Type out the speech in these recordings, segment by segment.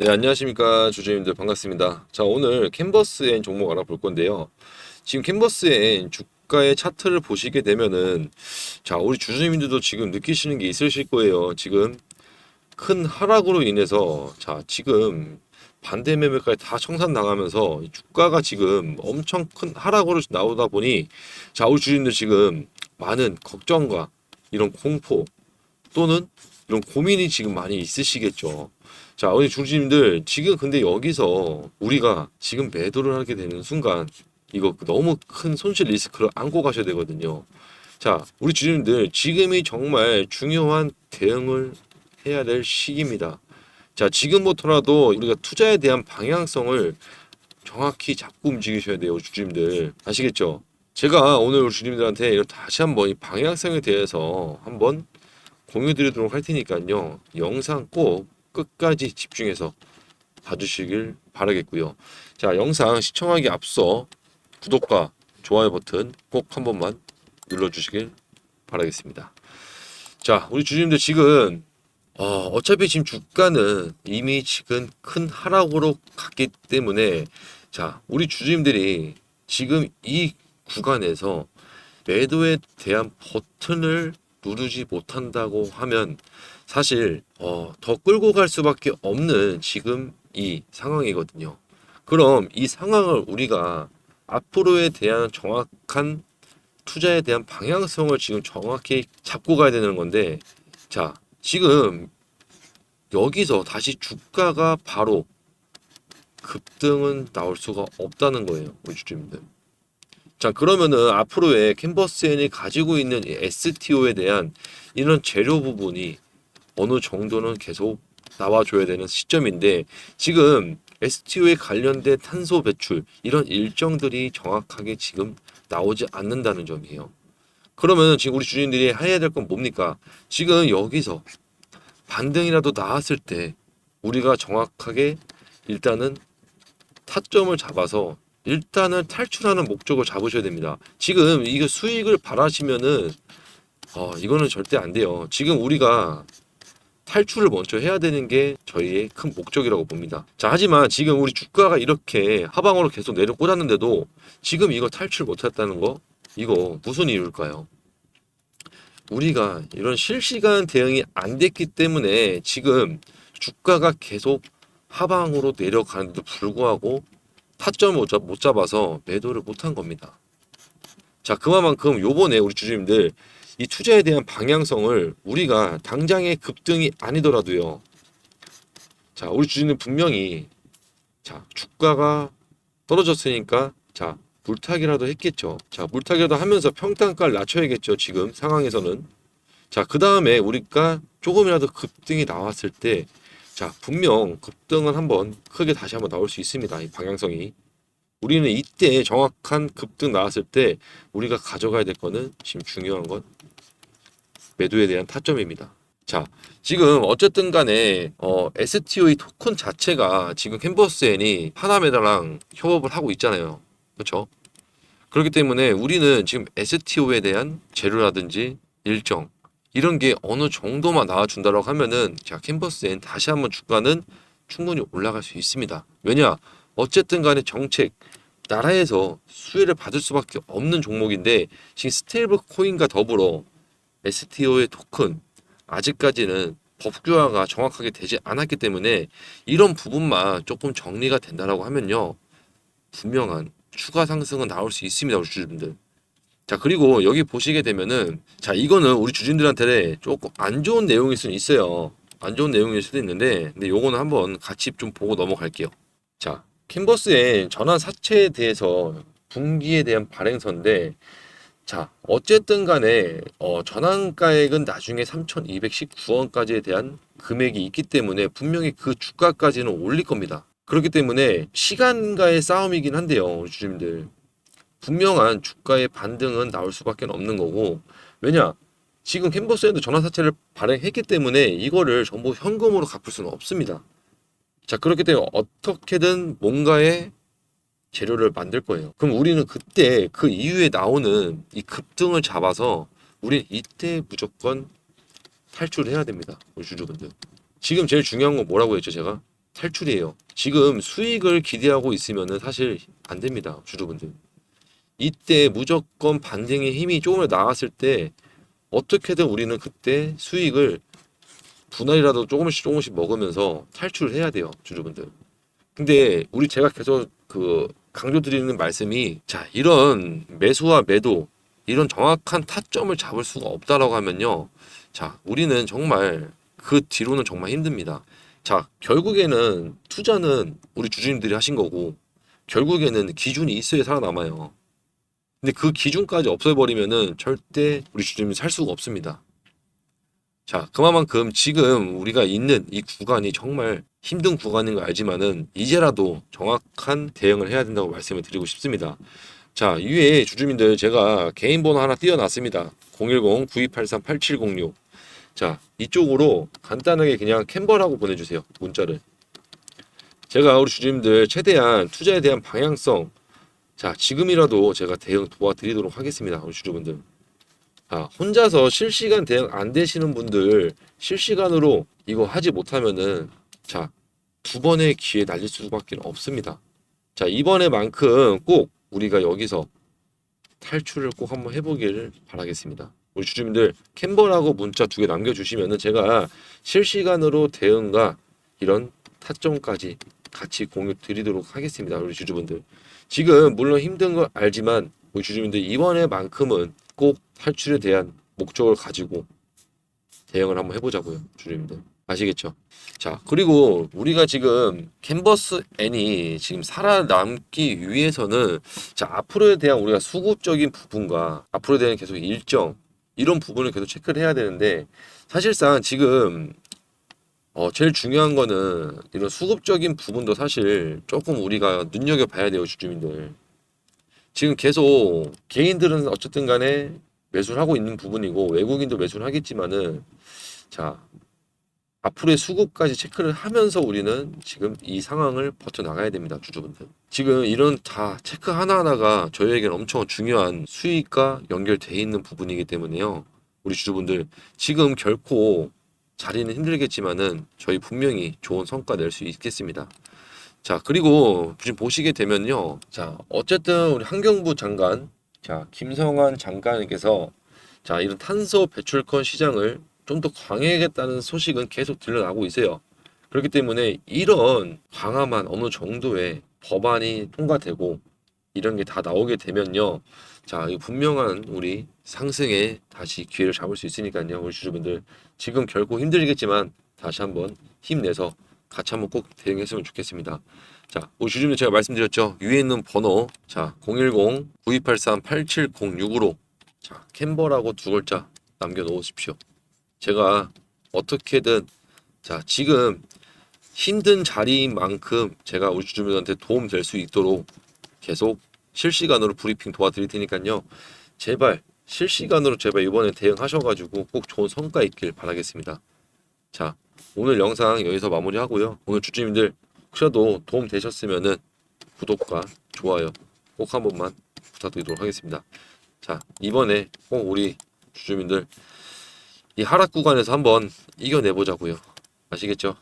네, 안녕하십니까. 주주님들 반갑습니다. 자, 오늘 캔버스엔 종목 알아볼 건데요. 지금 캔버스엔 주가의 차트를 보시게 되면은, 자, 우리 주주님들도 지금 느끼시는 게 있으실 거예요. 지금 큰 하락으로 인해서, 자, 지금 반대 매매까지 다 청산당하면서 이 주가가 지금 엄청 큰 하락으로 나오다 보니, 자, 우리 주주님들 지금 많은 걱정과 이런 공포 또는 이런 고민이 지금 많이 있으시겠죠. 자, 우리 주주님들 지금 근데 여기서 우리가 지금 매도를 하게 되는 순간 이거 너무 큰 손실 리스크를 안고 가셔야 되거든요. 자, 우리 주주님들 지금이 정말 중요한 대응을 해야 될 시기입니다. 자, 지금부터라도 우리가 투자에 대한 방향성을 정확히 잡고 움직이셔야 돼요, 주주님들. 아시겠죠? 제가 오늘 우리 주주님들한테 이걸 다시 한번 이 방향성에 대해서 한번 공유 드리도록 할 테니까요. 영상 꼭 끝까지 집중해서 봐주시길 바라겠고요. 자, 영상 시청하기 앞서 구독과 좋아요 버튼 꼭 한 번만 눌러주시길 바라겠습니다. 자, 우리 주주님들 지금 어, 어차피 지금 주가는 이미 지금 큰 하락으로 갔기 때문에 자, 우리 주주님들이 지금 이 구간에서 매도에 대한 버튼을 누르지 못한다고 하면 사실 어, 더 끌고 갈 수밖에 없는 지금 이 상황이거든요. 그럼 이 상황을 우리가 앞으로에 대한 정확한 투자에 대한 방향성을 지금 정확히 잡고 가야 되는 건데, 자, 지금 여기서 다시 주가가 바로 급등은 나올 수가 없다는 거예요, 우리 주주님들. 자, 그러면은 앞으로의 캔버스엔이 가지고 있는 이 STO에 대한 이런 재료 부분이 어느 정도는 계속 나와줘야 되는 시점인데 지금 STO에 관련된 탄소 배출 이런 일정들이 정확하게 지금 나오지 않는다는 점이에요. 그러면 지금 우리 주주님들이 해야 될 건 뭡니까? 지금 여기서 반등이라도 나왔을 때 우리가 정확하게 일단은 타점을 잡아서 일단은 탈출하는 목적을 잡으셔야 됩니다. 지금 이거 수익을 바라시면은 어, 이거는 절대 안 돼요. 지금 우리가 탈출을 먼저 해야 되는 게 저희의 큰 목적이라고 봅니다. 자, 하지만 지금 우리 주가가 이렇게 하방으로 계속 내려 꽂았는데도 지금 이거 탈출 못 했다는 거 이거 무슨 이유일까요? 우리가 이런 실시간 대응이 안 됐기 때문에 지금 주가가 계속 하방으로 내려가는데도 불구하고 타점을 못, 잡아서 매도를 못한 겁니다. 자, 그만큼 요번에 우리 주주님들 이 투자에 대한 방향성을 우리가 당장의 급등이 아니더라도요. 자, 우리 주주님 분명히 자, 주가가 떨어졌으니까 자, 물타기라도 했겠죠. 자, 물타기라도 하면서 평단가를 낮춰야겠죠. 지금 상황에서는. 자, 그 다음에 우리가 조금이라도 급등이 나왔을 때 자, 분명 급등은 한번 크게 다시 한번 나올 수 있습니다. 이 방향성이. 우리는 이때 정확한 급등 나왔을 때 우리가 가져가야 될 거는 지금 중요한 건 매도에 대한 타점입니다. 자, 지금 어쨌든 간에 어, STO의 토큰 자체가 지금 캔버스엔이 하나메다랑 협업을 하고 있잖아요. 그렇죠? 그렇기 때문에 우리는 지금 STO에 대한 재료라든지 일정 이런 게 어느 정도만 나와준다고 하면은 자 캔버스엔 다시 한번 주가는 충분히 올라갈 수 있습니다. 왜냐? 어쨌든 간에 정책 나라에서 수혜를 받을 수밖에 없는 종목인데 지금 스테이블 코인과 더불어 STO의 토큰 아직까지는 법규화가 정확하게 되지 않았기 때문에 이런 부분만 조금 정리가 된다라고 하면요. 분명한 추가 상승은 나올 수 있습니다 우리 주주분들. 자 그리고 여기 보시게 되면은 자 이거는 우리 주주님들한테 조금 안 좋은 내용일 수는 있어요. 안 좋은 내용일 수도 있는데 근데 요거는 한번 같이 좀 보고 넘어갈게요. 자 캔버스의 전환 사채에 대해서 분기에 대한 발행서인데 자, 어쨌든 간에 어, 전환가액은 나중에 3,219원까지에 대한 금액이 있기 때문에 분명히 그 주가까지는 올릴 겁니다. 그렇기 때문에 시간과의 싸움이긴 한데요, 주주님들. 분명한 주가의 반등은 나올 수밖에 없는 거고, 왜냐? 지금 캔버스에도 전환사채를 발행했기 때문에 이거를 전부 현금으로 갚을 수는 없습니다. 자, 그렇기 때문에 어떻게든 뭔가의 재료를 만들 거예요. 그럼 우리는 그때 그 이후에 나오는 이 급등을 잡아서 우리 이때 무조건 탈출을 해야 됩니다. 우리 주주분들. 지금 제일 중요한 건 뭐라고 했죠, 제가? 탈출이에요. 지금 수익을 기대하고 있으면은 사실 안 됩니다. 주주분들. 이때 무조건 반등의 힘이 조금이라도 나왔을 때 어떻게든 우리는 그때 수익을 분할이라도 조금씩 조금씩 먹으면서 탈출을 해야 돼요. 주주분들. 근데 우리 제가 계속 그 강조드리는 말씀이 자 이런 매수와 매도 이런 정확한 타점을 잡을 수가 없다라고 하면요 자 우리는 정말 그 뒤로는 정말 힘듭니다 자 결국에는 투자는 우리 주주님들이 하신 거고 결국에는 기준이 있어야 살아남아요 근데 그 기준까지 없애버리면은 절대 우리 주주님이 살 수가 없습니다 자, 그만큼 지금 우리가 있는 이 구간이 정말 힘든 구간인 거 알지만은 이제라도 정확한 대응을 해야 된다고 말씀을 드리고 싶습니다. 자, 위에 주주님들 제가 개인 번호 하나 띄워놨습니다. 010-9283-8706. 자, 이쪽으로 간단하게 그냥 캔버라고 보내주세요. 문자를. 제가 우리 주주님들 최대한 투자에 대한 방향성, 자, 지금이라도 제가 대응 도와드리도록 하겠습니다. 우리 주주분들. 아, 혼자서 실시간 대응 안 되시는 분들 실시간으로 이거 하지 못하면은 자, 두 번의 기회 날릴 수밖에 없습니다. 자, 이번에만큼 꼭 우리가 여기서 탈출을 꼭 한번 해보기를 바라겠습니다. 우리 주주님들 캔버라고 문자 두 개 남겨주시면은 제가 실시간으로 대응과 이런 타점까지 같이 공유 드리도록 하겠습니다. 우리 주주분들. 지금 물론 힘든 걸 알지만 우리 주주님들 이번에만큼은 꼭 탈출에 대한 목적을 가지고 대응을 한번 해보자고요, 주주님들. 아시겠죠? 자, 그리고 우리가 지금 캔버스 N이 지금 살아남기 위해서는 자, 앞으로에 대한 우리가 수급적인 부분과 앞으로에 대한 계속 일정 이런 부분을 계속 체크를 해야 되는데 사실상 지금 어, 제일 중요한 거는 이런 수급적인 부분도 사실 조금 우리가 눈여겨봐야 돼요, 주주민들. 지금 계속 개인들은 어쨌든 간에 매수를 하고 있는 부분이고 외국인도 매수를 하겠지만은 자 앞으로의 수급까지 체크를 하면서 우리는 지금 이 상황을 버텨나가야 됩니다 주주분들. 지금 이런 다 체크 하나하나가 저희에게는 엄청 중요한 수익과 연결돼 있는 부분이기 때문에요. 우리 주주분들 지금 결코 자리는 힘들겠지만은 저희 분명히 좋은 성과 낼 수 있겠습니다 자, 그리고 지금 보시게 되면요. 자, 어쨌든 우리 환경부 장관, 자, 김성환 장관에게서 자, 이런 탄소 배출권 시장을 좀 더 강화하겠다는 소식은 계속 들려나고 있어요. 그렇기 때문에 이런 강함한 어느 정도의 법안이 통과되고 이런 게 다 나오게 되면요. 자, 이 분명한 우리 상승에 다시 기회를 잡을 수 있으니까요. 우리 주주분들 지금 결코 힘들겠지만 다시 한번 힘내서 같이 한번 꼭 대응했으면 좋겠습니다. 자, 우리 주주님 제가 말씀드렸죠. 위에 있는 번호 자 010-9283-8706으로 자 캔버라고 두 글자 남겨 놓으십시오. 제가 어떻게든 자 지금 힘든 자리인 만큼 제가 우리 주주님들한테 도움 될 수 있도록 계속 실시간으로 브리핑 도와드릴 테니까요. 제발 실시간으로 제발 이번에 대응하셔가지고 꼭 좋은 성과 있길 바라겠습니다. 자 오늘 영상 여기서 마무리하고요. 오늘 주주님들 혹시라도 도움 되셨으면은 구독과 좋아요 꼭 한 번만 부탁드리도록 하겠습니다. 자 이번에 꼭 우리 주주님들 이 하락 구간에서 한번 이겨내보자고요. 아시겠죠?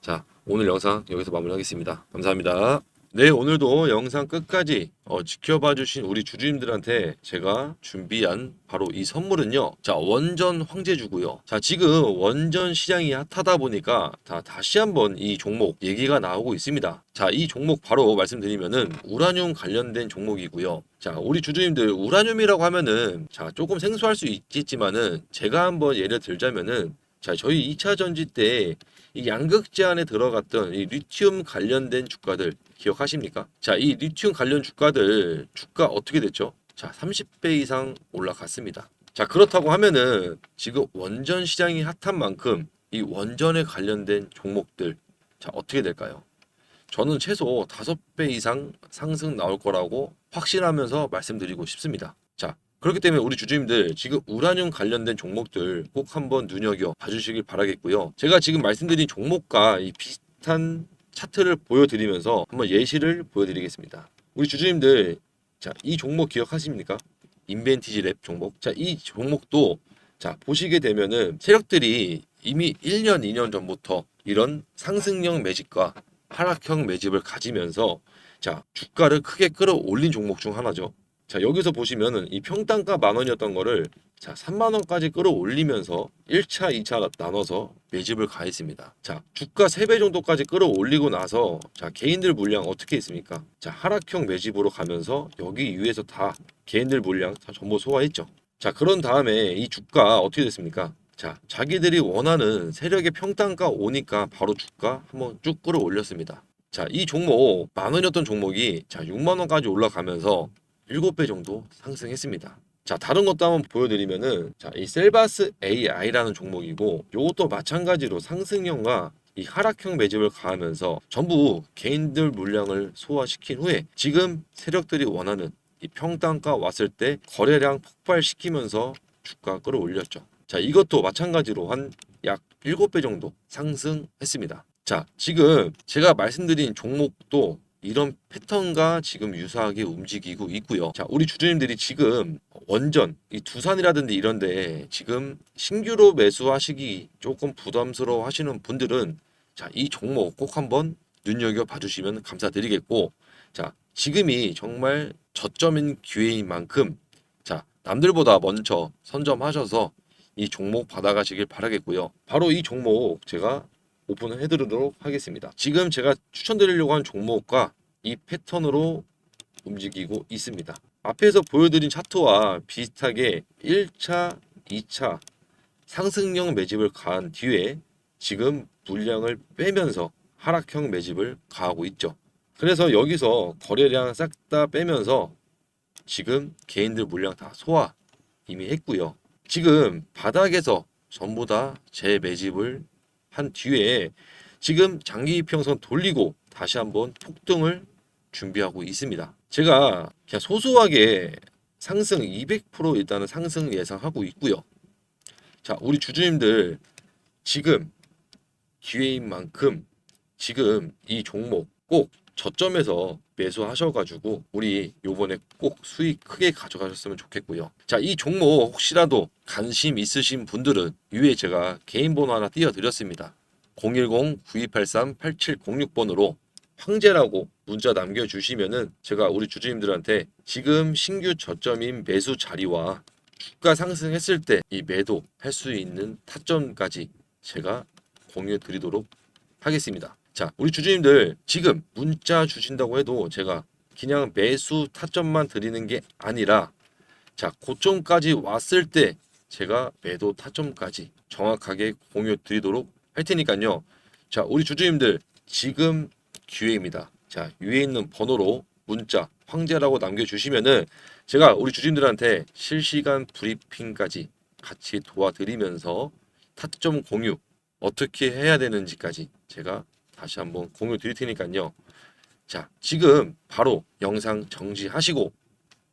자 오늘 영상 여기서 마무리하겠습니다. 감사합니다. 네 오늘도 영상 끝까지 어, 지켜봐 주신 우리 주주님들한테 제가 준비한 바로 이 선물은요. 자 원전 황제주고요. 자 지금 원전 시장이 핫하다 보니까 다 다시 한번 이 종목 얘기가 나오고 있습니다. 자 이 종목 바로 말씀드리면은 우라늄 관련된 종목이고요. 자 우리 주주님들 우라늄이라고 하면은 자 조금 생소할 수 있겠지만은 제가 한번 예를 들자면은 자 저희 2차 전지 때이 양극재 안에 들어갔던 이 리튬 관련된 주가들 기억하십니까? 자, 이 리튬 관련 주가들 주가 어떻게 됐죠? 자, 30배 이상 올라갔습니다. 자, 그렇다고 하면은 지금 원전 시장이 핫한 만큼 이 원전에 관련된 종목들 자, 어떻게 될까요? 저는 최소 5배 이상 상승 나올 거라고 확신하면서 말씀드리고 싶습니다. 자, 그렇기 때문에 우리 주주님들 지금 우라늄 관련된 종목들 꼭 한번 눈여겨 봐주시길 바라겠고요. 제가 지금 말씀드린 종목과 이 비슷한 차트를 보여드리면서 한번 예시를 보여드리겠습니다. 우리 주주님들 자 이 종목 기억하십니까? 인벤티지 랩 종목. 자 이 종목도 자 보시게 되면은 세력들이 이미 1년, 2년 전부터 이런 상승형 매집과 하락형 매집을 가지면서 자 주가를 크게 끌어올린 종목 중 하나죠. 자 여기서 보시면은 이 평단가 만 원이었던 거를 자 3만 원까지 끌어올리면서 1차, 2차 나눠서 매집을 가했습니다. 자 주가 3배 정도까지 끌어올리고 나서 자 개인들 물량 어떻게 있습니까? 자 하락형 매집으로 가면서 여기 위에서 다 개인들 물량 다 전부 소화했죠. 자 그런 다음에 이 주가 어떻게 됐습니까? 자 자기들이 원하는 세력의 평단가 오니까 바로 주가 한번 쭉 끌어올렸습니다. 자, 이 종목 만 원이었던 종목이 자 6만 원까지 올라가면서 7배 정도 상승했습니다. 자, 다른 것도 한번 보여드리면은 자, 이 셀바스 AI라는 종목이고 이것도 마찬가지로 상승형과 이 하락형 매집을 가하면서 전부 개인들 물량을 소화시킨 후에 지금 세력들이 원하는 이 평단가 왔을 때 거래량 폭발시키면서 주가 끌어올렸죠. 자, 이것도 마찬가지로 한 약 7배 정도 상승했습니다. 자, 지금 제가 말씀드린 종목도 이런 패턴과 지금 유사하게 움직이고 있고요. 자, 우리 주주님들이 지금 원전, 이 두산이라든지 이런데 지금 신규로 매수하시기 조금 부담스러워 하시는 분들은 자, 이 종목 꼭 한번 눈여겨 봐주시면 감사드리겠고, 자, 지금이 정말 저점인 기회인 만큼, 자, 남들보다 먼저 선점하셔서 이 종목 받아가시길 바라겠고요. 바로 이 종목 제가 오픈을 해드리도록 하겠습니다. 지금 제가 추천드리려고 하는 종목과 이 패턴으로 움직이고 있습니다. 앞에서 보여드린 차트와 비슷하게 1차, 2차 상승형 매집을 가한 뒤에 지금 물량을 빼면서 하락형 매집을 가하고 있죠. 그래서 여기서 거래량 싹 다 빼면서 지금 개인들 물량 다 소화 이미 했고요. 지금 바닥에서 전부 다 재매집을 한 뒤에 지금 장기 이평선 돌리고 다시 한번 폭등을 준비하고 있습니다. 제가 그냥 소소하게 상승 200% 일단은 상승 예상하고 있고요. 자, 우리 주주님들 지금 기회인 만큼 지금 이 종목 꼭 저점에서 매수하셔가지고 우리 요번에 꼭 수익 크게 가져가셨으면 좋겠고요. 자, 이 종목 혹시라도 관심 있으신 분들은 위에 제가 개인 번호 하나 띄워드렸습니다. 010-9283-8706번으로 황제라고 문자 남겨주시면은 제가 우리 주주님들한테 지금 신규 저점인 매수 자리와 주가 상승했을 때 이 매도 할 수 있는 타점까지 제가 공유해 드리도록 하겠습니다. 자, 우리 주주님들 지금 문자 주신다고 해도 제가 그냥 매수 타점만 드리는 게 아니라 자, 고점까지 왔을 때 제가 매도 타점까지 정확하게 공유해 드리도록 할 테니까요. 자, 우리 주주님들 지금 기회입니다. 자, 위에 있는 번호로 문자 황제라고 남겨주시면은 제가 우리 주주님들한테 실시간 브리핑까지 같이 도와드리면서 타점 공유 어떻게 해야 되는지까지 제가 다시 한번 공유 드릴 테니까요. 자, 지금 바로 영상 정지하시고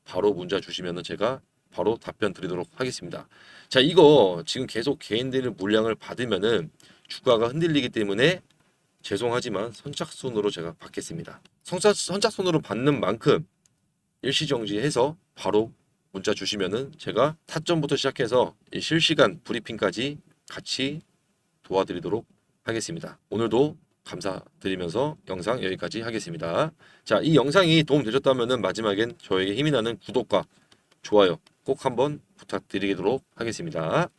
바로 문자 주시면은 제가 바로 답변 드리도록 하겠습니다. 자, 이거 지금 계속 개인들의 물량을 받으면은 주가가 흔들리기 때문에 죄송하지만 선착순으로 제가 받겠습니다. 선착, 선착순으로 받는 만큼 일시 정지해서 바로 문자 주시면은 제가 타점부터 시작해서 이 실시간 브리핑까지 같이 도와드리도록 하겠습니다. 오늘도 감사드리면서 영상 여기까지 하겠습니다. 자, 이 영상이 도움 되셨다면은 마지막엔 저에게 힘이 나는 구독과 좋아요 꼭 한번 부탁드리도록 하겠습니다.